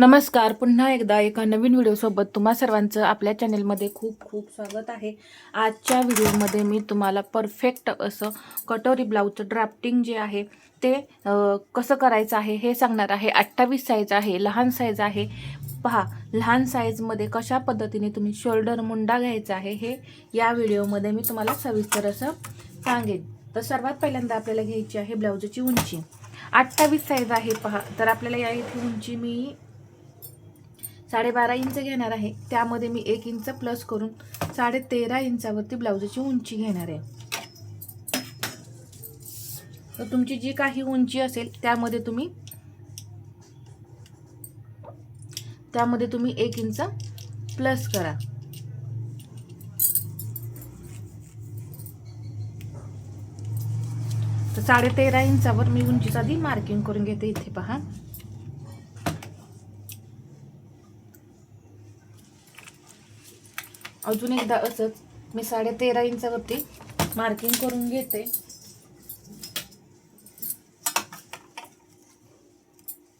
नमस्कार. पुन्हा एकदा एका नवीन व्हिडिओसोबत तुम्हा सर्वांचं आपल्या चॅनेलमध्ये खूप खूप स्वागत आहे. आजच्या व्हिडिओमध्ये मी तुम्हाला परफेक्ट असं कटोरी ब्लाऊजचं ड्राफ्टिंग जे आहे ते कसं करायचं आहे हे सांगणार आहे. अठ्ठावीस साईज आहे लहान साईज आहे. पहा लहान साईजमध्ये कशा पद्धतीने तुम्ही शोल्डर मुंडा घ्यायचा आहे हे या व्हिडिओमध्ये मी तुम्हाला सविस्तर असं सांगेन. तर सर्वात पहिल्यांदा आपल्याला घ्यायची आहे ब्लाऊजची उंची. अठ्ठावीस साईज आहे पहा. तर आपल्याला या इथे उंची मी साडेबारा इंच घेणार आहे. त्यामध्ये मी एक इंच प्लस करून साडे तेरा इंचावरती ब्लाऊजची उंची घेणार आहे. तर तुमची जी काही उंची असेल त्यामध्ये तुम्ही त्यामध्ये तुम्ही एक इंच प्लस करा. तर साडेतेरा इंचावर मी उंचीचा आधी मार्किंग करून घेते इथे पहा. अजून एकदा असंच मी साडे तेरा इंचावरती मार्किंग करून घेते.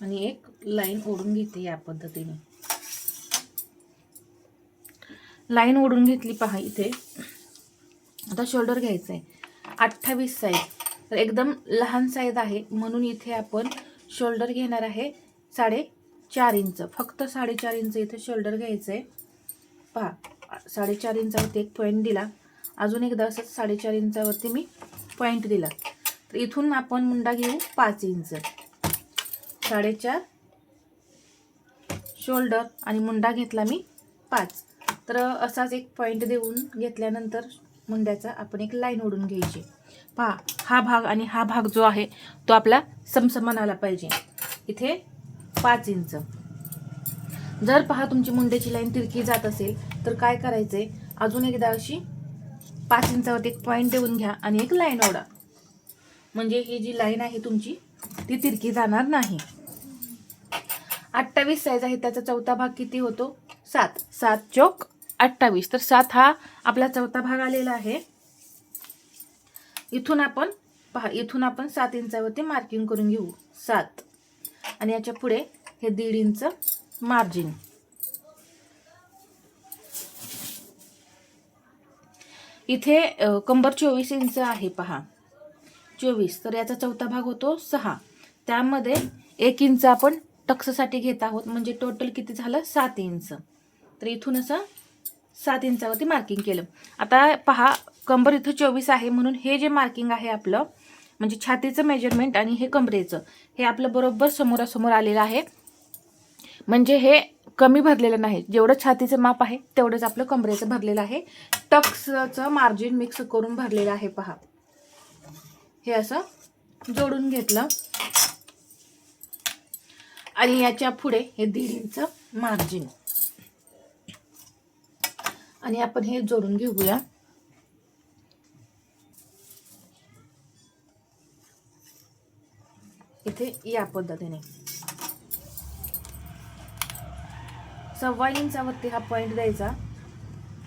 आणि एक लाईन ओढून घेते या पद्धतीने. लाईन ओढून घेतली पहा इथे. आता शोल्डर घ्यायचं आहे अठ्ठावीस साईज तर एकदम लहान साईज आहे. म्हणून इथे आपण शोल्डर घेणार आहे साडे चार इंच. फक्त साडेचार इंच इथे शोल्डर घ्यायचं आहे पहा. साडेचार इंचावरती एक पॉईंट दिला. अजून एकदा असंच साडेचार इंचावरती मी पॉईंट दिला. तर इथून आपण मुंडा घेऊ पाच इंच. साडेचार शोल्डर आणि मुंडा घेतला मी पाच. तर असाच एक पॉईंट देऊन घेतल्यानंतर मुंड्याचा आपण एक लाईन ओढून घ्यायची. पहा हा भाग आणि हा भाग जो आहे तो आपला समसमान आला पाहिजे. इथे पाच इंच. जर पहा तुमची मुंड्याची लाईन तिरकी जात असेल तर काय करायचं आहे अजून एकदा अशी पाच इंचावरती एक पॉईंट देऊन घ्या आणि एक लाईन ओढा. म्हणजे ही जी लाईन आहे तुमची ती तिरकी जाणार नाही. अठ्ठावीस साईज आहे त्याचा चौथा भाग किती होतो? सात. सात चौक अठ्ठावीस. तर सात हा आपला चौथा भाग आलेला आहे. इथून आपण पहा इथून आपण सात इंचावरती मार्किंग करून घेऊ. सात. आणि याच्यापुढे हे दीड इंच मार्जिन इथे कंबर चोवीस इंच आहे पहा. चोवीस तर याचा चौथा भाग होतो सहा. त्यामध्ये एक इंच आपण टक्ससाठी घेत आहोत म्हणजे टोटल किती झालं? सात इंच. तर इथून असं सात इंचावरती मार्किंग केलं. आता पहा कंबर इथं चोवीस आहे म्हणून हे जे मार्किंग आहे आपलं म्हणजे छातीचं मेजरमेंट आणि हे कमरेचं हे आपलं बरोबर समोरासमोर आलेलं आहे. म्हणजे हे कमी भरलेलं नाही. जेवढं छातीचं माप आहे तेवढंच आपलं कमरेचं भरलेलं आहे. टक्सचं मार्जिन मिक्स करून भरलेलं आहे पहा. हे असं जोडून घेतलं. आणि याच्यापुढे हे दीड इंच मार्जिन आणि आपण हे जोडून घेऊया. इथे या पद्धतीने. सव्वा इंचावरती हा पॉईंट द्यायचा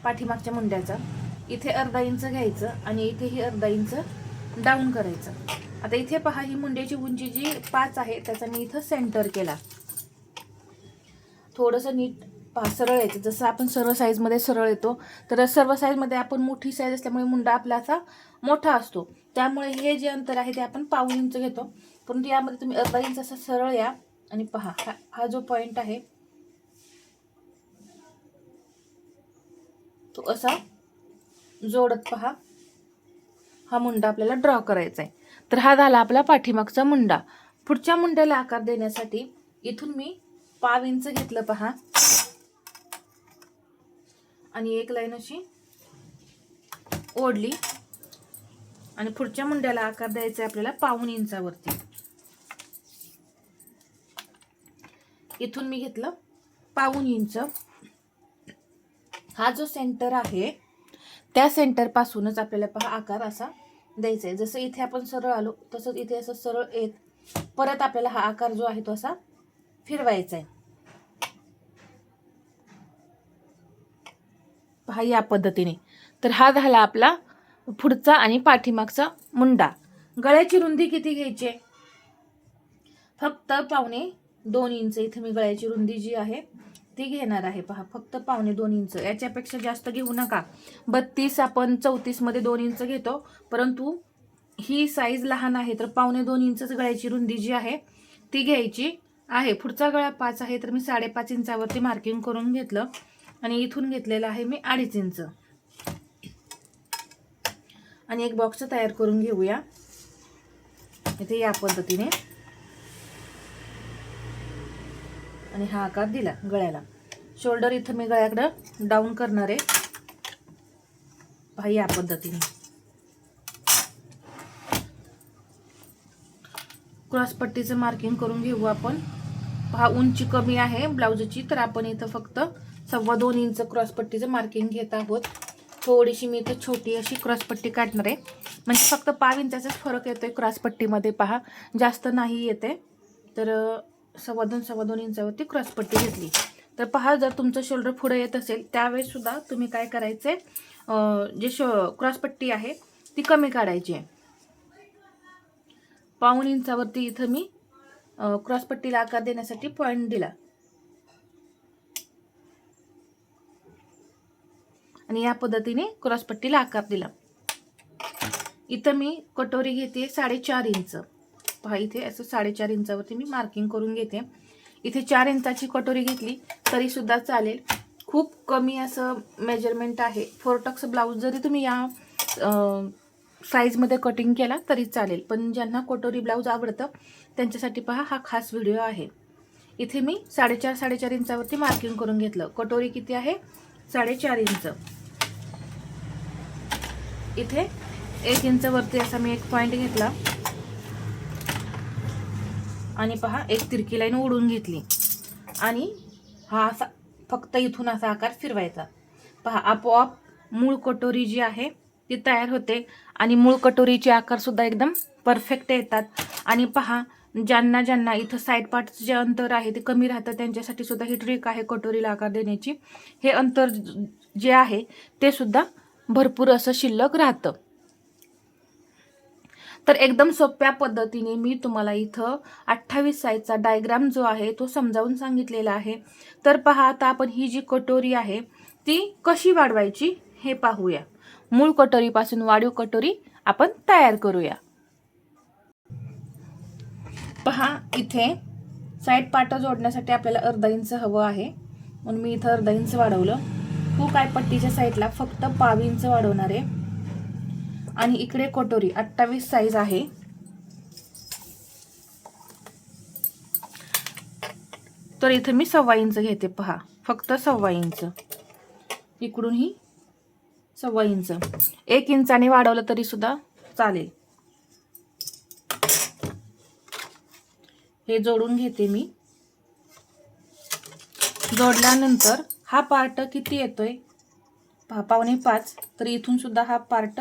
पाठीमागच्या मुंड्याचा. इथे अर्धा इंच घ्यायचं आणि इथेही अर्धा इंच डाऊन करायचं. आता इथे पहा ही मुंड्याची उंची जी पाच आहे त्याचा मी इथं सेंटर केला. थोडंसं नीट पहा सरळ यायचं. जसं आपण सर्व साईजमध्ये सरळ येतो तर सर्व साईजमध्ये आपण मोठी साईज असल्यामुळे मुंडा आपला असा मोठा असतो. त्यामुळे हे जे अंतर आहे ते आपण पाऊन इंच घेतो. परंतु यामध्ये तुम्ही अर्धा इंच असा सरळ या आणि पहा हा हा जो पॉईंट आहे तो असा जोडत पहा. हा मुंडा आपल्याला ड्रॉ करायचा आहे तर हा झाला आपला पाठीमागचा मुंडा. पुढच्या मुंड्याला आकार देण्यासाठी इथून मी पाव इंच घेतलं पहा. आणि एक लाईन अशी ओढली. आणि पुढच्या मुंड्याला आकार द्यायचा आहे आपल्याला पाऊन इंचावरती. इथून मी घेतलं पाऊन इंच. हा जो सेंटर आहे त्या सेंटर पासूनच आपल्याला पहा आकार असा द्यायचा आहे जसं इथे आपण सरळ आलो तसंच इथे असं सरळ येत परत आपल्याला हा आकार जो आहे तो असा फिरवायचा आहे पहा या पद्धतीने. तर हा झाला आपला पुढचा आणि पाठीमागचा मुंडा. गळ्याची रुंदी किती घ्यायची? फक्त पावणे दोन इंच. इथे मी गळ्याची रुंदी जी आहे ती घेणार आहे. पहा फक्त पावणे दोन इंच. याच्यापेक्षा जास्त घेऊ नका. बत्तीस आपण चौतीसमध्ये दोन इंच घेतो. परंतु ही साईज लहान आहे तर पावणे दोन इंचच गळ्याची रुंदी जी आहे ती घ्यायची आहे. पुढचा गळा पाच आहे तर मी साडेपाच इंचावरती मार्किंग करून घेतलं. आणि इथून घेतलेलं आहे मी अडीच इंच. आणि एक बॉक्स तयार करून घेऊया. इथे या पद्धतीने. आणि हा आकार दिला गळ्याला. शोल्डर इथं मी गळ्याकडं डाऊन करणार आहे. पहा या पद्धतीने. क्रॉसपट्टीचं मार्किंग करून घेऊ आपण. पहा उंची कमी आहे ब्लाऊजची तर आपण इथं फक्त सव्वा दोन इंच क्रॉस पट्टीचं मार्किंग घेत आहोत. थोडीशी मी इथं छोटी अशी क्रॉस पट्टी काढणार आहे. म्हणजे फक्त पाव इंचाचाच फरक येतोय क्रॉस पट्टीमध्ये पहा. जास्त नाही येते. तर सव्वा दोन सव्वा दोन इंचावरती क्रॉसपट्टी घेतली. तर पहा जर तुमचं शोल्डर पुढे येत असेल त्यावेळेस सुद्धा तुम्ही काय करायचे? जे शो क्रॉस पट्टी आहे ती कमी काढायची आहे. पाऊण इंचावरती इथं मी क्रॉसपट्टीला आकार देण्यासाठी पॉईंट दिला. आणि या पद्धतीने क्रॉसपट्टीला आकार दिला. इथं मी कटोरी घेते साडेचार इंच. पहा इथे असं साडेचार इंचावरती मी मार्किंग करून घेते. इथे चार इंचाची कटोरी घेतली तरीसुद्धा चालेल. खूप कमी असं मेजरमेंट आहे. फोरटक्स ब्लाऊज जरी तुम्ही या साईजमध्ये कटिंग केला तरी चालेल. पण ज्यांना कटोरी ब्लाऊज आवडतं त्यांच्यासाठी पहा हा खास व्हिडिओ आहे. इथे मी साडेचार साडेचार इंचावरती मार्किंग करून घेतलं. कटोरी किती आहे? साडेचार इंच. इथे एक इंचवरती असा मी एक पॉईंट घेतला. आणि पहा एक तिरकी लाईन ओढून घेतली. आणि हा असा फक्त इथून असा आकार फिरवायचा. पहा आपोआप मूळ कटोरी जी आहे ती तयार होते. आणि मूळ कटोरीचे आकारसुद्धा एकदम परफेक्ट येतात. आणि पहा ज्यांना ज्यांना इथं साईड पार्टचं जे अंतर आहे ते कमी राहतं त्यांच्यासाठी सुद्धा ही ट्रिक आहे कटोरीला आकार देण्याची. हे अंतर जे आहे ते सुद्धा भरपूर असं शिल्लक राहतं. तर एकदम सोप्या पद्धतीने मी तुम्हाला इथं अठ्ठावीस साईजचा डायग्राम जो आहे तो समजावून सांगितलेला आहे. तर पहा आता आपण ही जी कटोरी आहे ती कशी वाढवायची हे पाहूया. मूळ कटोरीपासून वाढीव कटोरी आपण तयार करूया. पहा इथे साईड पाटं जोडण्यासाठी आपल्याला अर्धा इंच हवं आहे. म्हणून मी इथं अर्धा इंच वाढवलं. तू काय पट्टीच्या साईडला फक्त पाव इंच वाढवणार आहे. आणि इकडे कटोरी अठ्ठावीस साईज आहे. तर इथं मी सव्वा इंच घेते पहा. फक्त सव्वा इंच. इकडूनही सव्वा इंच. एक इंचाने वाढवलं तरी सुद्धा चालेल. हे जोडून घेते मी. जोडल्यानंतर हा पार्ट किती येतोय? पहा पावणे पाच. तर इथून सुद्धा हा पार्ट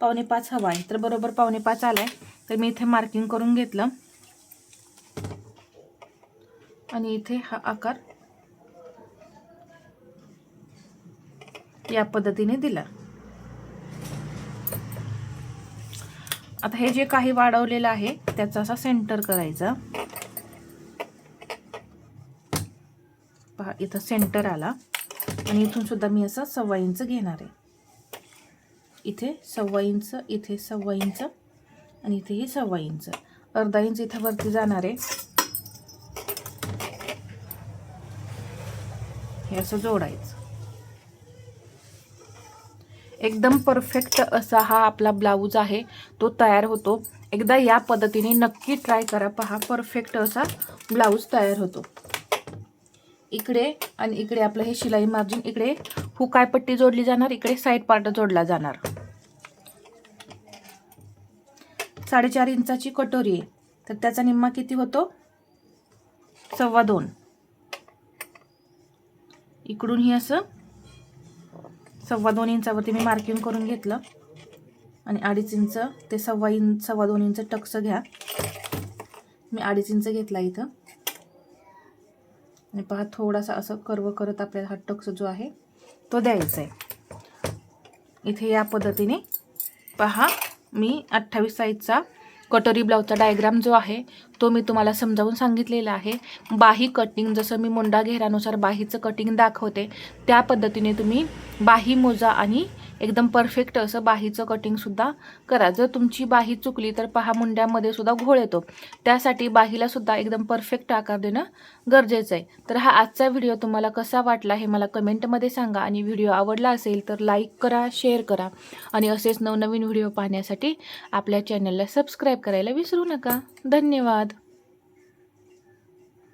पावणे पाच हवा आहे. तर बरोबर पावणे पाच आलाय. तर मी इथे मार्किंग करून घेतलं. आणि इथे हा आकार या पद्धतीने दिला. आता हे जे काही वाढवलेलं आहे त्याचा असा सेंटर करायचा. पहा इथं सेंटर आला. आणि इथून सुद्धा मी असं सव्वा इंच घेणार आहे. इथे सव्वा इंच इथे सव्वा इंच आणि इथेही सव्वा इंच. अर्धा इंच इथं वरती जाणार आहे. हे असं जोडायचं. एकदम परफेक्ट असा हा आपला ब्लाऊज आहे. तो तयार होतो. एकदा या पद्धतीने नक्की ट्राय करा. पहा परफेक्ट असा ब्लाऊज तयार होतो. इकडे आणि इकडे आपलं हे शिलाई मार्जिन इकडे हुकाय पट्टी जोडली जाणार इकडे साईड पार्ट जोडला जाणार. साडेचार इंचाची कटोरी आहे. तर त्याचा निम्मा किती होतो? सव्वा दोन. इकडून ही असं सव्वा दोन इंचावरती मी मार्किंग करून घेतलं. आणि अडीच इंच ते सव्वा इंच सव्वा दोन इंच टक्स घ्या. मी अडीच इंच घेतला इथं. आणि पहा थोडासा असं कर्व करत आपल्याला हा टक्स जो आहे तो द्यायचा आहे. इथे या पद्धतीने पहा. मी अठ्ठावीस साईजचा कटोरी ब्लाऊजचा डायग्राम जो आहे तो मी तुम्हाला समजावून सांगितलेला आहे. बाही कटिंग जसं मी मुंडा घेरानुसार बाहीचं कटिंग दाखवते त्या पद्धतीने तुम्ही बाही मोजा आणि एकदम परफेक्ट असं बाहीचं कटिंगसुद्धा करा. जर तुमची बाही चुकली तर पहा मुंड्यामध्ये सुद्धा घोळ येतो. त्यासाठी बाहीला सुद्धा एकदम परफेक्ट आकार देणं गरजेचं आहे. तर हा आजचा व्हिडिओ तुम्हाला कसा वाटला हे मला कमेंटमध्ये सांगा आणि व्हिडिओ आवडला असेल तर लाईक करा शेअर करा आणि असेच नवनवीन व्हिडिओ पाहण्यासाठी आपल्या चॅनलला सबस्क्राईब करायला विसरू नका. धन्यवाद.